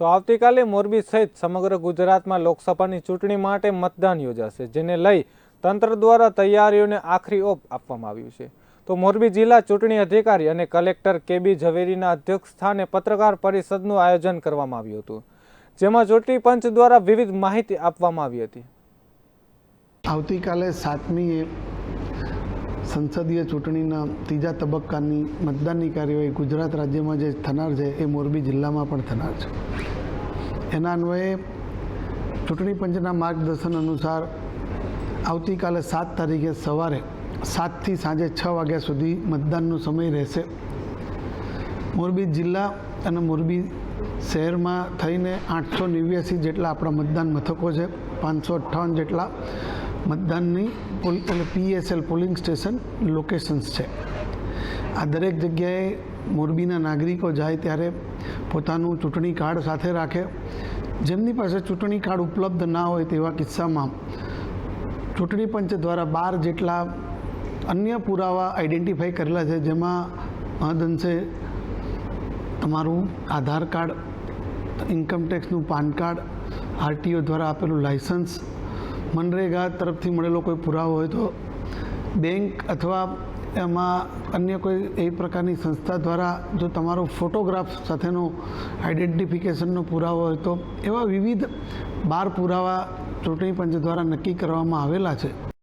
તો આવતીકાલે મોરબી સહિત સમગ્ર ગુજરાતમાં લોકસભાની ચૂંટણી માટે મતદાન યોજાશે, જેને લઈ તંત્ર દ્વારા તૈયારીઓને આખરી ઓપ આપવામાં આવ્યું છે. તો મોરબી જિલ્લા ચૂંટણી અધિકારી અને કલેક્ટર કેબી ઝવેરીના અધ્યક્ષ સ્થાને પત્રકાર પરિષદનું આયોજન કરવામાં આવ્યું હતું, જેમાં ચૂંટણી પંચ દ્વારા વિવિધ માહિતી આપવામાં આવી હતી. આવતીકાલે સાતમીએ સંસદીય ચૂંટણીના ત્રીજા તબક્કાની મતદાનની કાર્યવાહી ગુજરાત રાજ્યમાં જે થનાર છે, એ મોરબી જિલ્લામાં પણ થનાર છે. એના અન્વયે ચૂંટણી પંચના માર્ગદર્શન અનુસાર આવતીકાલે સાત તારીખે સવારે સાતથી સાંજે છ વાગ્યા સુધી મતદાનનો સમય રહેશે. મોરબી જિલ્લા અને મોરબી શહેરમાં થઈને આઠસો નેવ્યાસી જેટલા આપણા મતદાન મથકો છે, પાંચસો અઠ્ઠાવન જેટલા મતદાનની એટલે પીએસએલ પોલિંગ સ્ટેશન લોકેશન્સ છે. આ દરેક જગ્યાએ મોરબીના નાગરિકો જાય ત્યારે પોતાનું ચૂંટણી કાર્ડ સાથે રાખે. જેમની પાસે ચૂંટણી કાર્ડ ઉપલબ્ધ ના હોય તેવા કિસ્સામાં ચૂંટણી પંચ દ્વારા બાર જેટલા અન્ય પુરાવા આઈડેન્ટિફાઈ કરેલા છે, જેમાં મહદઅંશે તમારું આધાર કાર્ડ ઇન્કમટેક્સનું પાન કાર્ડ આરટીઓ દ્વારા આપેલું લાયસન્સ મનરેગા તરફથી મળેલો કોઈ પુરાવો હોય તો બેંક અથવા એમાં અન્ય કોઈ એ પ્રકારની સંસ્થા દ્વારા જો તમારો ફોટોગ્રાફ સાથેનો આઈડેન્ટિફિકેશનનો પુરાવો હોય તો એવા વિવિધ બાર પુરાવા ચૂંટણી પંચ દ્વારા નક્કી કરવામાં આવેલા છે.